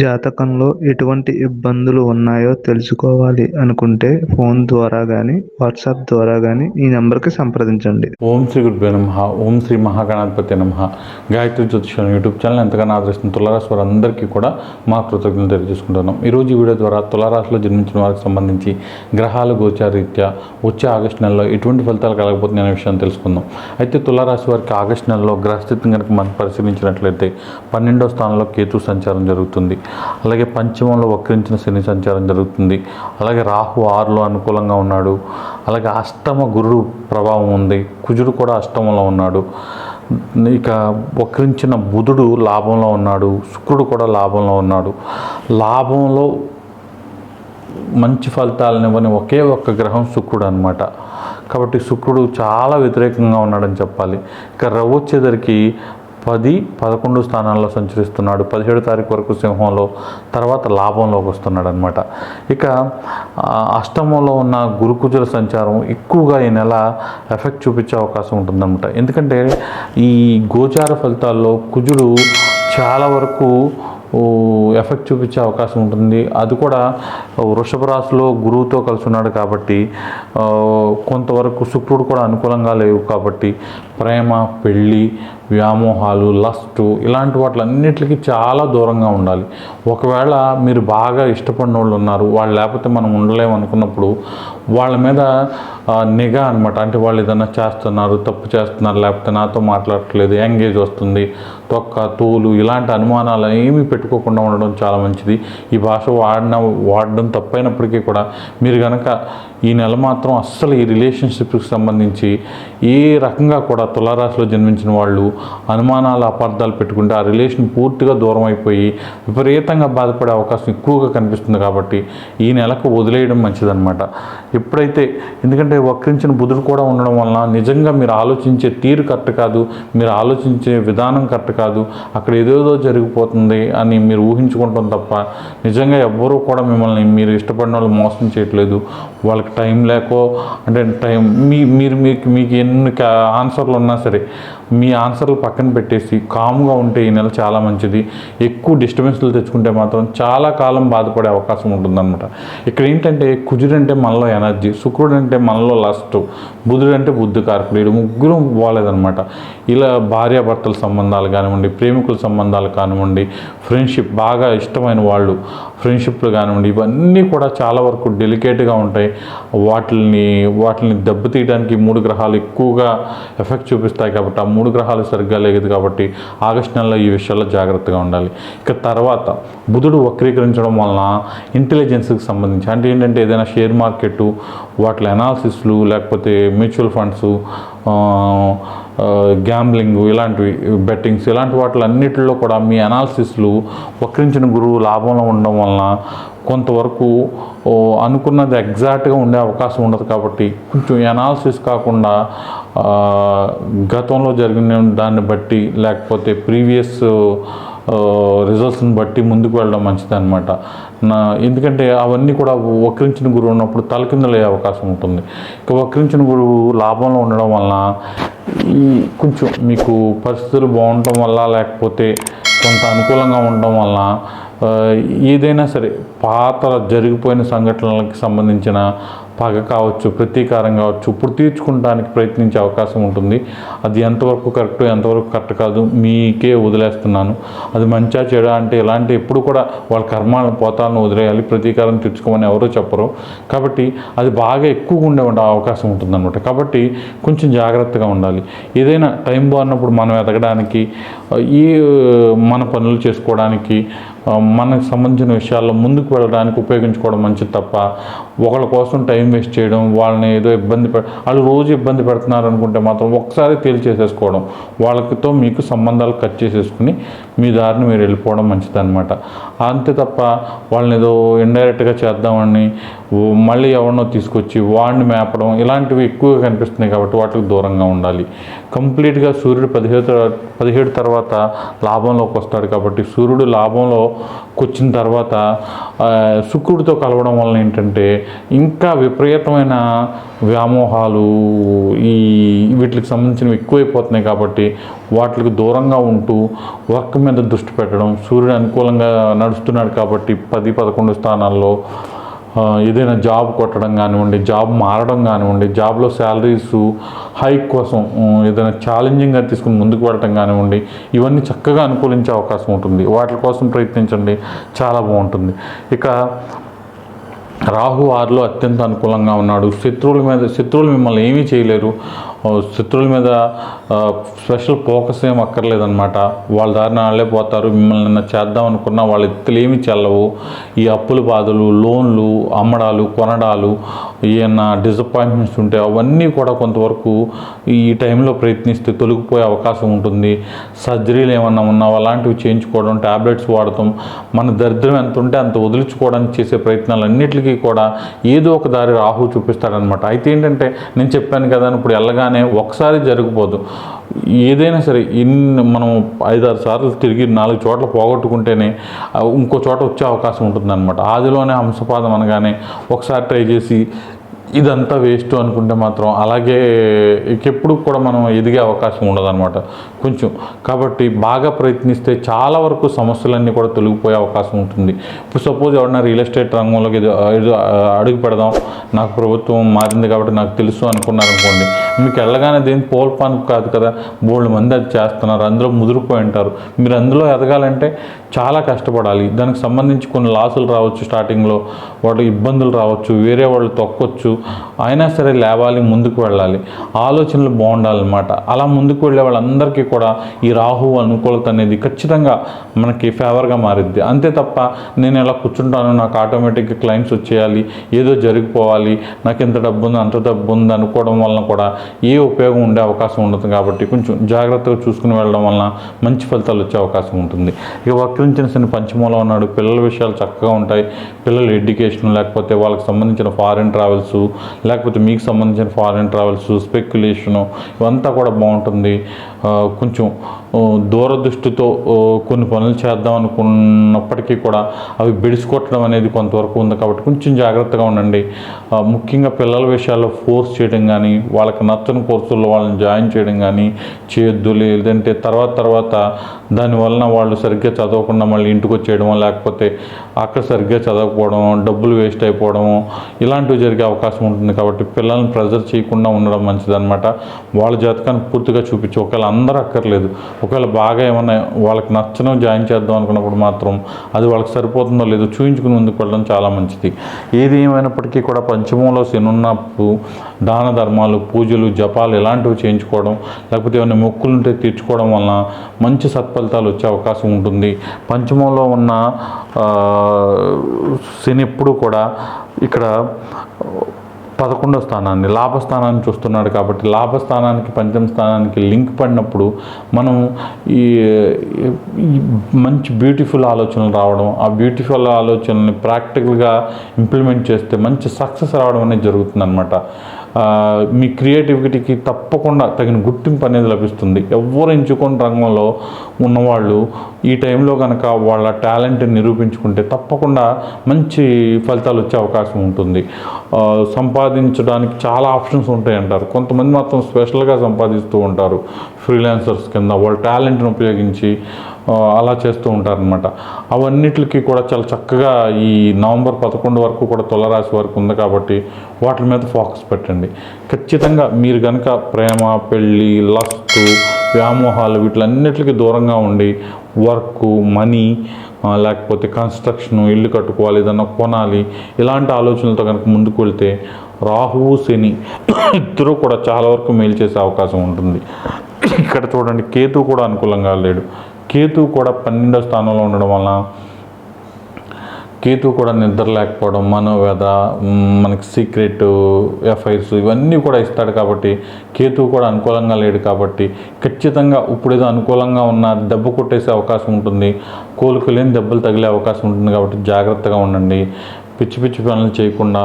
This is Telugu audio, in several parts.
జాతకంలో ఎటువంటి ఇబ్బందులు ఉన్నాయో తెలుసుకోవాలి అనుకుంటే ఫోన్ ద్వారా కానీ వాట్సాప్ ద్వారా కానీ ఈ నెంబర్కి సంప్రదించండి. ఓం శ్రీ గురుభ్యో నమ. ఓం శ్రీ మహాగణాధిపతి నమ. గాయత్రి జ్యోతిషం యూట్యూబ్ ఛానల్ ఎంతగానో ఆదరిస్తున్న తులారాశి వారందరికీ కూడా మా కృతజ్ఞతలు తెలియజేసుకుంటున్నాం. ఈరోజు ఈ వీడియో ద్వారా తులారాశిలో జన్మించిన వారికి సంబంధించి గ్రహాల గోచారీత్యా వచ్చే ఆగస్టు నెలలో ఎటువంటి ఫలితాలు కలగబోతున్నాయి అనే విషయాన్ని తెలుసుకుందాం. అయితే తులారాశి వారికి ఆగస్టు నెలలో గ్రహస్థితిని కనుక మనం పరిశీలించినట్లయితే పన్నెండో స్థానంలో కేతు సంచారం జరుగుతుంది. అలాగే పంచమంలో వక్రించిన శని సంచారం జరుగుతుంది. అలాగే రాహు ఆరులో అనుకూలంగా ఉన్నాడు. అలాగే అష్టమ గురుడు ప్రభావం ఉంది. కుజుడు కూడా అష్టమంలో ఉన్నాడు. ఇక వక్రించిన బుధుడు లాభంలో ఉన్నాడు. శుక్రుడు కూడా లాభంలో ఉన్నాడు. లాభంలో మంచి ఫలితాలను ఇవ్వని ఒకే ఒక్క గ్రహం శుక్రుడు అనమాట కాబట్టి శుక్రుడు చాలా వ్యతిరేకంగా ఉన్నాడని చెప్పాలి. ఇక రవి వచ్చేదరికి పది పదకొండు స్థానాల్లో సంచరిస్తున్నాడు. పదిహేడు తారీఖు వరకు సింహంలో తర్వాత లాభంలోకి వస్తున్నాడు అనమాట ఇక అష్టమంలో ఉన్న గురుకుజుల సంచారం ఎక్కువగా ఈ నెల ఎఫెక్ట్ చూపించే అవకాశం ఉంటుందన్నమాట. ఎందుకంటే ఈ గోచార ఫలితాల్లో కుజుడు చాలా వరకు ఎఫెక్ట్ చూపించే అవకాశం ఉంటుంది. అది కూడా వృషభ రాశిలో గురువుతో కలిసి ఉన్నాడు కాబట్టి కొంతవరకు శుక్రుడు కూడా అనుకూలంగా లేవు కాబట్టి ప్రేమ పెళ్ళి వ్యామోహాలు లస్ట్ ఇలాంటి వాటిలన్నిటికీ చాలా దూరంగా ఉండాలి. ఒకవేళ మీరు బాగా ఇష్టపడిన వాళ్ళు ఉన్నారు వాళ్ళు లేకపోతే మనం ఉండలేము అనుకున్నప్పుడు వాళ్ళ మీద నిఘా అనమాట అంటే వాళ్ళు ఏదైనా చేస్తున్నారు తప్పు చేస్తున్నారు లేకపోతే నాతో మాట్లాడట్లేదు ఎంగేజ్ వస్తుంది తొక్క తోలు ఇలాంటి అనుమానాలు ఏమీ పెట్టుకోకుండా ఉండడం చాలా మంచిది. ఈ భాష వాడిన వాడడం తప్పైనప్పటికీ కూడా మీరు కనుక ఈ నెల మాత్రం అస్సలు ఈ రిలేషన్షిప్కి సంబంధించి ఏ రకంగా కూడా తులారాశిలో జన్మించిన వాళ్ళు అనుమానాలు అపార్థాలు పెట్టుకుంటే ఆ రిలేషన్ పూర్తిగా దూరం అయిపోయి విపరీతంగా బాధపడే అవకాశం ఎక్కువగా కనిపిస్తుంది కాబట్టి ఈ నెలకు వదిలేయడం మంచిదన్నమాట. ఎప్పుడైతే ఎందుకంటే వక్రించిన బుధుడు కూడా ఉండడం వలన నిజంగా మీరు ఆలోచించే తీరు కరెక్ట్ కాదు మీరు ఆలోచించే విధానం కరెక్ట్ కాదు అక్కడ ఏదేదో జరిగిపోతుంది అని మీరు ఊహించుకుంటాం తప్ప నిజంగా ఎవ్వరూ కూడా మిమ్మల్ని మీరు ఇష్టపడిన వాళ్ళు మోసం చేయట్లేదు. వాళ్ళకి టైం లేకో అంటే టైం మీ మీరు మీకు మీకు ఎన్ని ఆన్సర్లు ఉన్నా సరే మీ ఆన్సర్లు పక్కన పెట్టేసి కామ్గా ఉంటే ఈ నెల చాలా మంచిది. ఎక్కువ డిస్టర్బెన్స్లు తెచ్చుకుంటే మాత్రం చాలా కాలం బాధపడే అవకాశం ఉంటుందన్నమాట. ఇక్కడ ఏంటంటే కుజుడు మనలో ఎనర్జీ శుక్రుడు అంటే మనలో లస్ట్ బుధుడు అంటే బుద్ధి కారకుడు వీడు ముగ్గురు బాగాలేదన్నమాట ఇలా భార్యాభర్తల సంబంధాలు కానివ్వండి ప్రేమికుల సంబంధాలు కానివ్వండి ఫ్రెండ్షిప్ బాగా ఇష్టమైన వాళ్ళు ఫ్రెండ్షిప్లు కానివ్వండి ఇవన్నీ కూడా చాలా వరకు డెలికేట్గా ఉంటాయి. వాటిని వాటిని దెబ్బతీయడానికి మూడు గ్రహాలు ఎక్కువగా ఎఫెక్ట్ చూపిస్తాయి కాబట్టి ఆ మూడు గ్రహాలు సరిగ్గా లేదు కాబట్టి ఆగస్టు నెలలో ఈ విషయాల్లో జాగ్రత్తగా ఉండాలి. ఇక తర్వాత బుధుడు వక్రీకరించడం వలన ఇంటెలిజెన్స్కి సంబంధించి అంటే ఏంటంటే ఏదైనా షేర్ మార్కెట్ వాటి అనాలిసిస్లు లేకపోతే మ్యూచువల్ ఫండ్స్ గ్యాంబ్లింగ్ ఇలాంటివి బెట్టింగ్స్ ఇలాంటి వాటిలన్నిటిలో కూడా మీ అనాలిసిస్లు వక్రించిన గురువు లాభంలో ఉండడం వలన కొంతవరకు అనుకున్నది ఎగ్జాక్ట్గా ఉండే అవకాశం ఉండదు కాబట్టి కొంచెం అనాలిసిస్ కాకుండా గతంలో జరిగిన దాన్ని బట్టి లేకపోతే ప్రీవియస్ రిజల్ట్స్ని బట్టి ముందుకు వెళ్ళడం మంచిది అనమాట నా ఎందుకంటే అవన్నీ కూడా వక్రించిన గురువు ఉన్నప్పుడు తలకిందులయ్యే అవకాశం ఉంటుంది. ఇక వక్రించిన గురువు లాభంలో ఉండడం వలన ఈ కొంచెం మీకు పరిస్థితులు బాగుండటం వల్ల లేకపోతే కొంత అనుకూలంగా ఉండడం వలన ఏదైనా సరే పాత జరిగిపోయిన సంఘటనలకు సంబంధించిన పగ కావచ్చు ప్రతీకారం కావచ్చు ఇప్పుడు తీర్చుకోవడానికి ప్రయత్నించే అవకాశం ఉంటుంది. అది ఎంతవరకు కరెక్ట్ ఎంతవరకు కరెక్ట్ కాదు మీకే వదిలేస్తున్నాను. అది మంచా చెడా అంటే ఇలాంటి ఎప్పుడు కూడా వాళ్ళ కర్మాలను పోతాలను వదిలేయాలి ప్రతీకారం తీర్చుకోమని ఎవరో చెప్పరు. కాబట్టి అది బాగా ఎక్కువగా ఉండే ఉండే అవకాశం ఉంటుందన్నమాట. కాబట్టి కొంచెం జాగ్రత్తగా ఉండాలి. ఏదైనా టైం బాగున్నప్పుడు మనం ఎదగడానికి ఈ మన పనులు చేసుకోవడానికి మనకు సంబంధించిన విషయాల్లో ముందుకు వెళ్ళడానికి ఉపయోగించుకోవడం మంచిది తప్ప ఒకళ్ళ కోసం టైం వేస్ట్ చేయడం వాళ్ళని ఏదో ఇబ్బంది పె వాళ్ళు రోజు ఇబ్బంది పెడుతున్నారు అనుకుంటే మాత్రం ఒకసారి తేల్చేసేసుకోవడం. వాళ్ళతో మీకు సంబంధాలు కట్ చేసేసుకుని మీ దారిని మీరు వెళ్ళిపోవడం మంచిదన్నమాట. అంతే తప్ప వాళ్ళని ఏదో ఇండైరెక్ట్గా చేద్దామని మళ్ళీ ఎవరినో తీసుకొచ్చి వాడిని మేపడం ఇలాంటివి ఎక్కువగా కనిపిస్తున్నాయి కాబట్టి వాటికి దూరంగా ఉండాలి. కంప్లీట్గా సూర్యుడు పదిహేడు పదిహేడు తర్వాత లాభంలోకి వస్తాడు కాబట్టి సూర్యుడు లాభంలోకి వచ్చిన తర్వాత శుక్రుడితో కలవడం వలన ఏంటంటే ఇంకా విపరీతమైన వ్యామోహాలు ఈ వీటికి సంబంధించినవి ఎక్కువైపోతున్నాయి కాబట్టి వాటికి దూరంగా ఉంటూ వర్క్ మీద దృష్టి పెట్టడం సూర్యుడు అనుకూలంగా నడుస్తున్నాడు కాబట్టి పది పదకొండు స్థానాల్లో ఏదైనా జాబ్ కొట్టడం కానివ్వండి జాబ్ మారడం కానివ్వండి జాబ్లో శాలరీస్ హైక్ కోసం ఏదైనా ఛాలెంజింగ్గా తీసుకుని ముందుకు వెళ్ళడం కానివ్వండి ఇవన్నీ చక్కగా అనుకూలించే అవకాశం ఉంటుంది. వాటి కోసం ప్రయత్నించండి. చాలా బాగుంటుంది. ఇక రాహు ఆరులో అత్యంత అనుకూలంగా ఉన్నాడు. శత్రువుల మీద శత్రువులు మిమ్మల్ని ఏమీ చేయలేరు. శత్రువుల మీద స్పెషల్ ఫోకస్ ఏం అక్కర్లేదనమాట వాళ్ళ దారిన వాళ్ళే పోతారు. మిమ్మల్ని నిన్న చేద్దాం అనుకున్నా వాళ్ళ ఎత్తులు ఏమీ చెల్లవు. ఈ అప్పుల బాధలు లోన్లు అమ్మడాలు కొనడాలు ఏమన్నా డిసప్పాయింట్మెంట్స్ ఉంటే అవన్నీ కూడా కొంతవరకు ఈ టైంలో ప్రయత్నిస్తే తొలగిపోయే అవకాశం ఉంటుంది. సర్జరీలు ఏమన్నా ఉన్నా అలాంటివి చేయించుకోవడం ట్యాబ్లెట్స్ వాడటం మన దరిద్రం ఎంత ఉంటే అంత వదిలించుకోవడానికి చేసే ప్రయత్నాలు అన్నిటికీ కూడా ఏదో ఒక దారి రాహు చూపిస్తాడనమాట అయితే ఏంటంటే నేను చెప్పాను కదా అని ఇప్పుడు వెళ్ళగానే ఒకసారి జరిగిపోదు ఏదైనా సరే ఇన్ని మనం ఐదారు సార్లు తిరిగి నాలుగు చోట్ల పోగొట్టుకుంటేనే ఇంకో చోట వచ్చే అవకాశం ఉంటుందన్నమాట. ఆదిలోనే హంసపాదం అనగానే ఒకసారి ట్రై చేసి ఇదంతా వేస్ట్ అనుకుంటే మాత్రం అలాగే ఎప్పుడు కూడా మనం ఎదిగే అవకాశం ఉండదన్నమాట. కొంచెం. కాబట్టి బాగా ప్రయత్నిస్తే చాలా వరకు సమస్యలన్నీ కూడా తొలగిపోయే అవకాశం ఉంటుంది. ఇప్పుడు సపోజ్ ఎవరైనా రియల్ ఎస్టేట్ రంగంలోకి ఏదో ఏదో అడుగు పెడదాం. నాకు ప్రభుత్వం మారింది కాబట్టి నాకు తెలుసు అనుకున్నారనుకోండి. మీకు వెళ్ళగానే దేని పోల్పాను కాదు కదా. బోల్డ్ మంది అది చేస్తున్నారు. అందులో ముదిరిపోయి ఉంటారు. మీరు అందులో ఎదగాలంటే చాలా కష్టపడాలి. దానికి సంబంధించి కొన్ని లాసులు రావచ్చు స్టార్టింగ్లో వాటి ఇబ్బందులు రావచ్చు వేరే వాళ్ళు తొక్కొచ్చు అయినా సరే లేవాలి ముందుకు వెళ్ళాలి. ఆలోచనలు బాగుండాలన్నమాట. అలా ముందుకు వెళ్ళే వాళ్ళందరికీ కూడా ఈ రాహు అనుకూలత అనేది ఖచ్చితంగా మనకి ఫేవర్గా మారిద్ది. అంతే తప్ప నేను ఎలా కూర్చుంటాను నాకు ఆటోమేటిక్గా క్లయింట్స్ వచ్చేయాలి ఏదో జరిగిపోవాలి నాకు ఎంత డబ్బు ఉంది అంత డబ్బు ఉంది అనుకోవడం వలన కూడా ఏ ఉపయోగం ఉండే అవకాశం ఉండదు కాబట్టి కొంచెం జాగ్రత్తగా చూసుకుని వెళ్ళడం వలన మంచి ఫలితాలు వచ్చే అవకాశం ఉంటుంది. ఇక వక్రించిన శని పంచమూలం ఉన్నాడు పిల్లల విషయాలు చక్కగా ఉంటాయి. పిల్లల ఎడ్యుకేషన్ లేకపోతే వాళ్ళకి సంబంధించిన ఫారిన్ ట్రావెల్స్ లేకపోతే మీకు సంబంధించిన ఫారిన్ ట్రావెల్స్ స్పెక్యులేషను ఇవంతా కూడా బాగుంటుంది. కొంచెం దూరదృష్టితో కొన్ని పనులు చేద్దాం అనుకున్నప్పటికీ కూడా అవి బెడిసికొట్టడం అనేది కొంతవరకు ఉంది కాబట్టి కొంచెం జాగ్రత్తగా ఉండండి. ముఖ్యంగా పిల్లల విషయాల్లో ఫోర్స్ చేయడం కానీ వాళ్ళకి నచ్చని కోర్సుల్లో వాళ్ళని జాయిన్ చేయడం కానీ చేయొద్దు. లేదంటే తర్వాత తర్వాత దానివలన వాళ్ళు సరిగ్గా చదవకుండా మళ్ళీ ఇంటికి వచ్చేయడం లేకపోతే అక్కడ సరిగ్గా చదవకపోవడం డబ్బులు వేస్ట్ అయిపోవడం ఇలాంటివి జరిగే అవకాశం ఉంటుంది కాబట్టి పిల్లల్ని ప్రెజర్ చేయకుండా ఉండడం మంచిదన్నమాట. వాళ్ళ జాతకాన్ని పూర్తిగా చూపించి ఒకవేళ అందరూ అక్కర్లేదు ఒకవేళ బాగా ఏమన్నా వాళ్ళకి నచ్చడం జాయిన్ చేద్దాం అనుకున్నప్పుడు మాత్రం అది వాళ్ళకి సరిపోతుందో లేదో చూయించుకుని ముందుకు వెళ్ళడం చాలా మంచిది. ఏది ఏమైనప్పటికీ కూడా పంచమంలో శని ఉన్నప్పుడు దాన ధర్మాలు పూజలు జపాలు ఇలాంటివి చేయించుకోవడం లేకపోతే ఏమైనా మొక్కులు ఉంటే తీర్చుకోవడం వలన మంచి సత్ఫలితాలు వచ్చే అవకాశం ఉంటుంది. పంచమంలో ఉన్న శని ఎప్పుడు కూడా ఇక్కడ పదకొండో స్థానాన్ని లాభస్థానాన్ని చూస్తున్నాడు కాబట్టి లాభస్థానానికి పంచమ స్థానానికి లింక్ పడినప్పుడు మనం ఈ మంచి బ్యూటిఫుల్ ఆలోచనలు రావడం ఆ బ్యూటిఫుల్ ఆలోచనల్ని ప్రాక్టికల్గా ఇంప్లిమెంట్ చేస్తే మంచి సక్సెస్ రావడం అనేది జరుగుతుందన్నమాట. మీ క్రియేటివిటీకి తప్పకుండా తగిన గుర్తింపు అనేది లభిస్తుంది. ఎవరు ఎంచుకొని రంగంలో ఉన్నవాళ్ళు ఈ టైంలో కనుక వాళ్ళ టాలెంట్ని నిరూపించుకుంటే తప్పకుండా మంచి ఫలితాలు వచ్చే అవకాశం ఉంటుంది. సంపాదించడానికి చాలా ఆప్షన్స్ ఉంటాయి అంటారు. కొంతమంది మాత్రం స్పెషల్గా సంపాదిస్తూ ఉంటారు. ఫ్రీలాన్సర్స్ కింద వాళ్ళ టాలెంట్ని ఉపయోగించి అలా చేస్తూ ఉంటారనమాట అవన్నిటికి కూడా చాలా చక్కగా ఈ నవంబర్ పదకొండు వరకు కూడా తులరాశి వరకు ఉంది కాబట్టి వాటి మీద ఫోకస్ పెట్టండి. ఖచ్చితంగా మీరు కనుక ప్రేమ పెళ్ళి లస్ట్ వ్యామోహాలు వీటిలన్నిటికీ దూరంగా ఉండి వర్క్ మనీ లేకపోతే కన్స్ట్రక్షన్ ఇల్లు కట్టుకోవాలి ఏదన్నా కొనాలి ఇలాంటి ఆలోచనలతో కనుక ముందుకు వెళ్తే రాహువు శని ఇద్దరూ కూడా చాలా వరకు మేలు చేసే అవకాశం ఉంటుంది. ఇక్కడ చూడండి కేతు కూడా అనుకూలంగా లేడు. కేతు కూడా పన్నెండో స్థానంలో ఉండడం వలన కేతు కూడా నిద్ర లేకపోవడం మనోవేద మనకి సీక్రెట్ ఎఫ్ఐఆర్స్ ఇవన్నీ కూడా ఇస్తాడు కాబట్టి కేతు కూడా అనుకూలంగా లేడు కాబట్టి ఖచ్చితంగా ఇప్పుడు ఏదో అనుకూలంగా ఉన్న దెబ్బ కొట్టేసే అవకాశం ఉంటుంది కోలుకోలేని దెబ్బలు తగిలే అవకాశం ఉంటుంది కాబట్టి జాగ్రత్తగా ఉండండి. పిచ్చి పిచ్చి పనులు చేయకుండా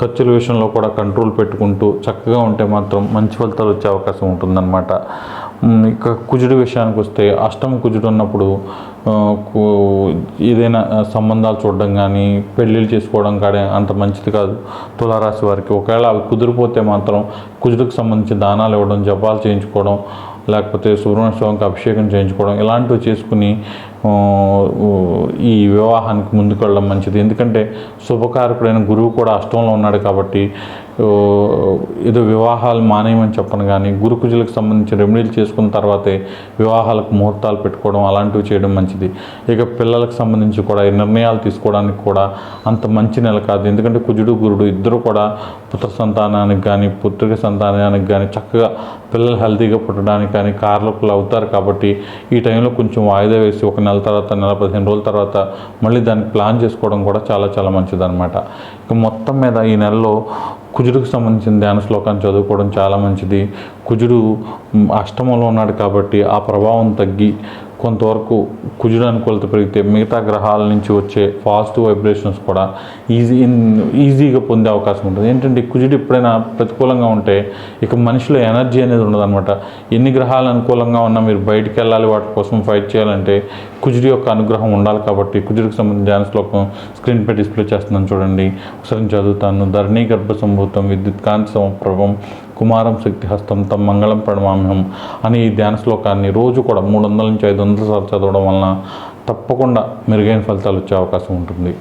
ఖర్చుల విషయంలో కూడా కంట్రోల్ పెట్టుకుంటూ చక్కగా ఉంటే మాత్రం మంచి ఫలితాలు వచ్చే అవకాశం ఉంటుందన్నమాట. ఇక కుజుడి విషయానికి వస్తే అష్టమ కుజుడు ఉన్నప్పుడు కు- ఏదైనా సంబంధాలు చూడడం కానీ పెళ్ళిళ్ళు చేసుకోవడం కానీ అంత మంచిది కాదు. తులారాశి వారికి ఒకవేళ అవి కుదిరిపోతే మాత్రం కుజుడికి సంబంధించి దానాలు ఇవ్వడం జపాలు చేయించుకోవడం లేకపోతే సుబ్రహ్మణ్య స్వామికి అభిషేకం చేయించుకోవడం ఇలాంటివి చేసుకుని ఈ వివాహానికి ముందుకు వెళ్ళడం మంచిది. ఎందుకంటే శుభకారకుడైన గురువు కూడా అష్టంలో ఉన్నాడు కాబట్టి ఏదో వివాహాలు మానేయమని చెప్పను కానీ గురుకుజులకు సంబంధించిన రెమెడీలు చేసుకున్న తర్వాతే వివాహాలకు ముహూర్తాలు పెట్టుకోవడం అలాంటివి చేయడం మంచిది. ఇక పిల్లలకు సంబంధించి కూడా ఈ నిర్ణయాలు తీసుకోవడానికి కూడా అంత మంచి నెల కాదు. ఎందుకంటే కుజుడు గురుడు ఇద్దరు కూడా పుత్ర సంతానానికి కానీ పుత్రిక సంతానానికి కానీ చక్కగా పిల్లలు హెల్తీగా పుట్టడానికి కానీ కారకులు అవుతారు కాబట్టి ఈ టైంలో కొంచెం వాయిదా వేసి ఒక నెల తర్వాత నెల పదిహేను రోజుల తర్వాత మళ్ళీ దాన్ని ప్లాన్ చేసుకోవడం కూడా చాలా చాలా మంచిది అనమాట మొత్తం మీద ఈ నెలలో కుజుడికి సంబంధించిన ధ్యాన శ్లోకాన్ని చదువుకోవడం చాలా మంచిది. కుజుడు అష్టమంలో ఉన్నాడు కాబట్టి ఆ ప్రభావం తగ్గి కొంతవరకు కుజుడు అనుకూలత పెరిగితే మిగతా గ్రహాల నుంచి వచ్చే పాజిటివ్ వైబ్రేషన్స్ కూడా ఈజీ ఈజీగా పొందే అవకాశం ఉంటుంది. ఏంటంటే కుజుడు ఎప్పుడైనా ప్రతికూలంగా ఉంటే ఇక మనిషిలో ఎనర్జీ అనేది ఉండదన్నమాట. ఎన్ని గ్రహాలు అనుకూలంగా ఉన్నా మీరు బయటికి వెళ్ళాలి వాటి కోసం ఫైట్ చేయాలంటే కుజుడి యొక్క అనుగ్రహం ఉండాలి కాబట్టి కుజుడికి సంబంధించిన ధ్యాన శ్లోకం స్క్రీన్ పై డిస్ప్లే చేస్తున్నాను చూడండి. ఒకసారి చదువుతాను. ధరణీ గర్భ సంభూతం విద్యుత్ కాంతి సమప్రభం కుమారం శక్తి హస్తం తమ మంగళం ప్రణమామ్యం అని ఈ ధ్యాన శ్లోకాన్ని రోజు కూడా మూడు వందల నుంచి ఐదు వందల సార్లు చదవడం వలన తప్పకుండా మెరుగైన ఫలితాలు వచ్చే అవకాశం ఉంటుంది.